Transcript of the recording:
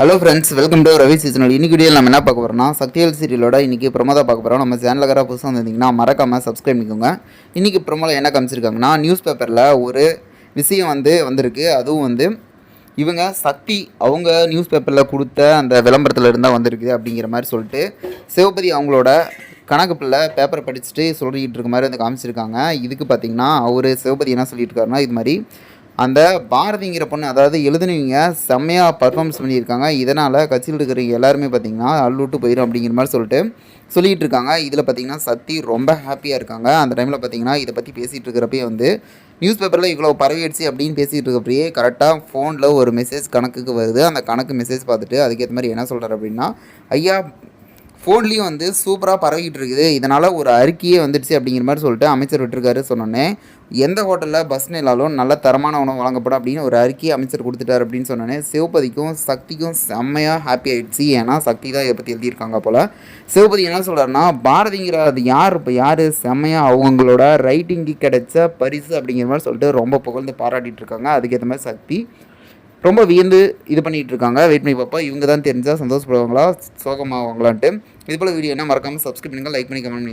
Hello friends welcome to Ravi seasonal இன்றைக்கி video நம்ம என்ன பார்க்க போகிறோம்னா சக்தியல் சீரியலோட இன்றைக்கி ப்ரமோதா பார்க்க போகிறோம் நம்ம சேனலுக்கு புதுசாக வந்திருந்தீங்கன்னா மறக்காமல் சப்ஸ்கிரைப் பண்ணிக்கோங்க. இன்றைக்கி ப்ரமோவில் என்ன காமிச்சிருக்காங்கன்னா நியூஸ் பேப்பரில் ஒரு விஷயம் வந்து வந்திருக்கு. அதுவும் வந்து இவங்க சக்தி அவங்க நியூஸ் பேப்பரில் கொடுத்த அந்த விளம்பரத்தில் இருந்தால் வந்திருக்கு அப்படிங்கிற மாதிரி சொல்லிட்டு சிவபதி அவங்களோட கணக்கு பிள்ளை பேப்பரை படிச்சுட்டு சொல்லிக்கிட்டு இருக்க மாதிரி வந்து காமிச்சிருக்காங்க. இதுக்கு பார்த்தீங்கன்னா அவர் சிவபதி என்ன சொல்லிட்டு இருக்காருன்னா இது மாதிரி அந்த பாரதிங்கிற பொண்ணு அதாவது எழுதுனவங்க செம்மையாக பர்ஃபார்மன்ஸ் பண்ணியிருக்காங்க. இதனால் கட்சியில் இருக்கிறவங்க எல்லாருமே பார்த்தீங்கன்னா அள்ளுட்டு போயிடும் அப்படிங்கிற மாதிரி சொல்லிட்டு சொல்லிகிட்டு இருக்காங்க இதில் பார்த்தீங்கன்னா சத்தி ரொம்ப ஹாப்பியாக இருக்காங்க. அந்த டைமில் பார்த்தீங்கன்னா இதை பற்றி பேசிகிட்டு இருக்கிறப்பயே வந்து நியூஸ் பேப்பரில் இவ்வளோ பரவிடுச்சு அப்படின்னு பேசிகிட்டு இருக்கப்பயே கரெக்டாக ஃபோனில் ஒரு மெசேஜ் கணக்குக்கு வருது. அந்த கணக்கு மெசேஜ் பார்த்துட்டு அதுக்கேற்ற மாதிரி என்ன சொல்கிறார் அப்படின்னா ஐயா ஃபோன்லேயும் வந்து சூப்பராக பரவிக்கிட்டு இருக்குது. இதனால் ஒரு அறிக்கையே வந்துடுச்சு அப்படிங்கிற மாதிரி சொல்லிட்டு அமைச்சர் விட்டுருக்காரு சொன்னோன்னே எந்த ஹோட்டலில் பஸ் நிலாலும் நல்ல தரமான உணவு வழங்கப்படும் அப்படின்னு ஒரு அறிக்கையை அமைச்சர் கொடுத்துட்டார் அப்படின்னு சொன்னோன்னே சிவபதிக்கும் சக்திக்கும் செம்மையாக ஹாப்பி ஆகிடுச்சு ஏன்னா சக்தி தான் இதை பற்றி எழுதியிருக்காங்க போல். சிவபதி என்ன சொல்கிறாருன்னா பாரதிங்கிற அது யார்? இப்போ யார்? செம்மையாக அவங்களோட ரைட்டிங்க்கு கிடைச்ச பரிசு அப்படிங்கிற மாதிரி சொல்லிட்டு ரொம்ப புகழ்ந்து பாராட்டிகிட்டு இருக்காங்க. அதுக்கேற்ற மாதிரி சக்தி ரொம்ப வியந்து இது பண்ணிகிட்டு இருக்காங்க வெயிட் பண்ணி பார்ப்போம் இவங்க தான் தெரிஞ்சால் சந்தோஷப்படுவாங்களா? சோகமாவாங்களான்ட்டு. இது போல் வீடியோ என்ன மறக்காமல் சப்ஸ்கிரைப் பண்ணுங்கள் லைக் பண்ணி கமெண்ட் பண்ணி